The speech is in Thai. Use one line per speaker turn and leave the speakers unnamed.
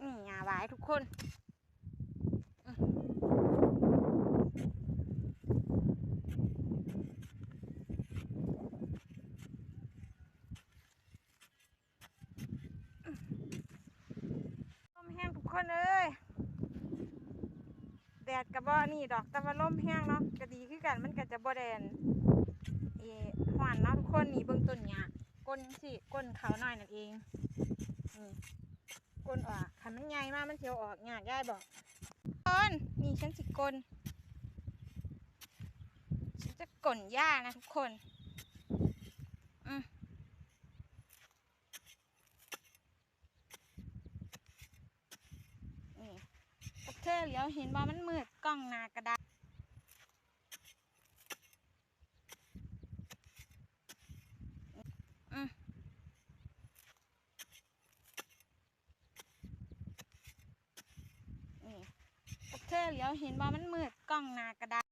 นี่งาไว้ทุกคนร่มแห้งทุกคนเลยแดดกระบอกนี่ดอกแต่ว่าลมแห้งเนาะก็ดีขึ้นกันมันก็จะบ่แดน คน นี่เบิ่งต้นหญ้าก้นสิก้นเขาหน่อยนั่นเองนี่ก้นออกคันมันใหญ่มากมันเสียวออกหยายายบอกก้นนี่ฉันสิก้นฉันจะก่นหญ้านะทุกคนอืมนี่กับเธอเลียวเห็นว่ามันมืดกล้องหนากระดาษอืมนี่กับ เธอเหลียวเห็นว่ามันมืดกล้องหนากระดาษ